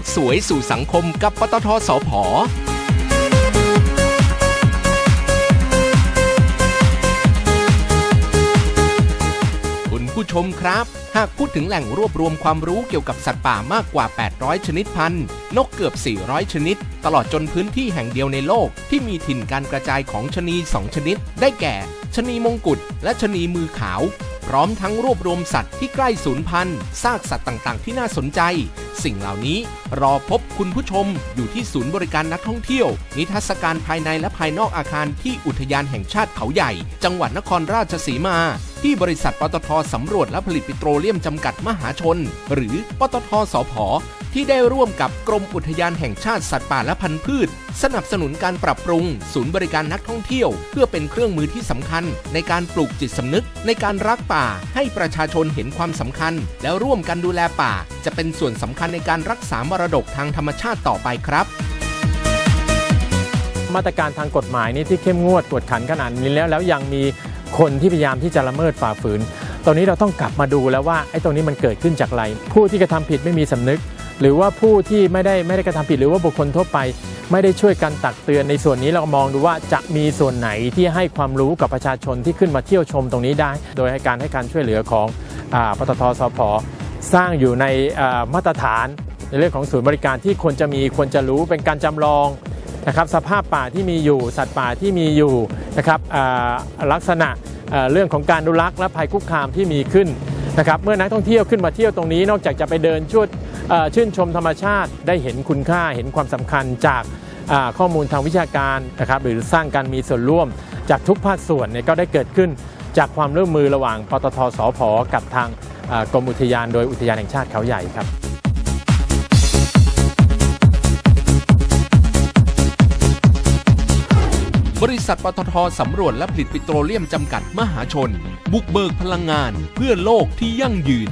กสวยสู่สังคมกับปตทสพคุณผู้ชมครับ หากพูดถึงแหล่งรวบรวมความรู้เกี่ยวกับสัตว์ป่ามากกว่า 800 ชนิดพันธุ์นกเกือบ 400 ชนิด ตลอดจนพื้นที่แห่งเดียวในโลก ที่มีถิ่นการกระจายของชนี 2 ชนิด ได้แก่ ชนีมงกุฎและชนีมือขาว พร้อมทั้งรวบรวมสัตว์ที่ใกล้สูญพันธุ์ซากสัตว์ต่างๆ ที่น่าสนใจ สิ่งเหล่านี้รอพบคุณผู้ชมอยู่ที่ศูนย์บริการนักท่องเที่ยว นิทรรศการภายในและภายนอกอาคารที่อุทยานแห่งชาติเขาใหญ่ จังหวัดนครราชสีมา ที่บริษัทปตทสำรวจและผลิตปิโตรเลียมจำกัดมหาชน หรือปตทสพที่ได้ร่วมกับกรมอุทยานแห่งชาติสัตว์ป่าและพันธุ์พืช สนับสนุนการปรับปรุง ศูนย์บริการนักท่องเที่ยว เพื่อเป็นเครื่องมือที่สำคัญ ในการปลูกจิตสำนึก ในการรักป่าให้ประชาชนเห็นความสำคัญ แล้วร่วมกันดูแลป่า จะเป็นส่วนสำคัญในการรักษามรดกทางธรรมชาติต่อไปครับมาตรการทางกฎหมายนี่ที่เข้มงวดกวดขันขนาดนี้แล้วแล้วยังมี คนที่พยายามที่จะละเมิดฝ่าฝืน ตอนนี้เราต้องกลับมาดูแล้วว่าไอ้ตรงนี้มันเกิดขึ้นจากอะไร ผู้ที่กระทำผิดไม่มีสำนึก หรือว่าผู้ที่ไม่ได้ไม่ได้กระทำผิด หรือว่าบุคคลทั่วไป ไม่ได้ช่วยกันตักเตือนในส่วนนี้เรามองดูว่าจะมีส่วนไหนที่ให้ความรู้กับประชาชนที่ขึ้นมาเที่ยวชมตรงนี้ได้ โดยให้การให้การช่วยเหลือของอปตทสพสร้างอยู่ในมาตรฐานในเรื่องของศูนย์บริการที่ควรจะมีควรจะรู้เป็นการจำลอง นะครับสภาพป่าที่มีอยู่ สัตว์ป่าที่มีอยู่นะครับอ่าลักษณะเรื่องของการดูรักและภัยคุกคามที่มีขึ้นนะครับเมื่อนักท่องเที่ยวขึ้นมาเที่ยวตรงนี้นอกจากจะไปเดินชุดชื่นชมธรรมชาติได้เห็นคุณค่าเห็นความสำคัญจากข้อมูลทางวิชาการนะครับหรือสร้างการมีส่วนร่วมจากทุกภาคส่วนเนี่ยก็ได้เกิดขึ้นจากความร่วมมือระหว่างปตทสพกับทางกรมอุทยานโดยอุทยานแห่งชาติเขาใหญ่ครับ ษัทปตทสำรวจและผลิตปิโตรเลียมจำกัดมหาชน บุกเบิกพลังงานเพื่อโลกที่ยั่งยืน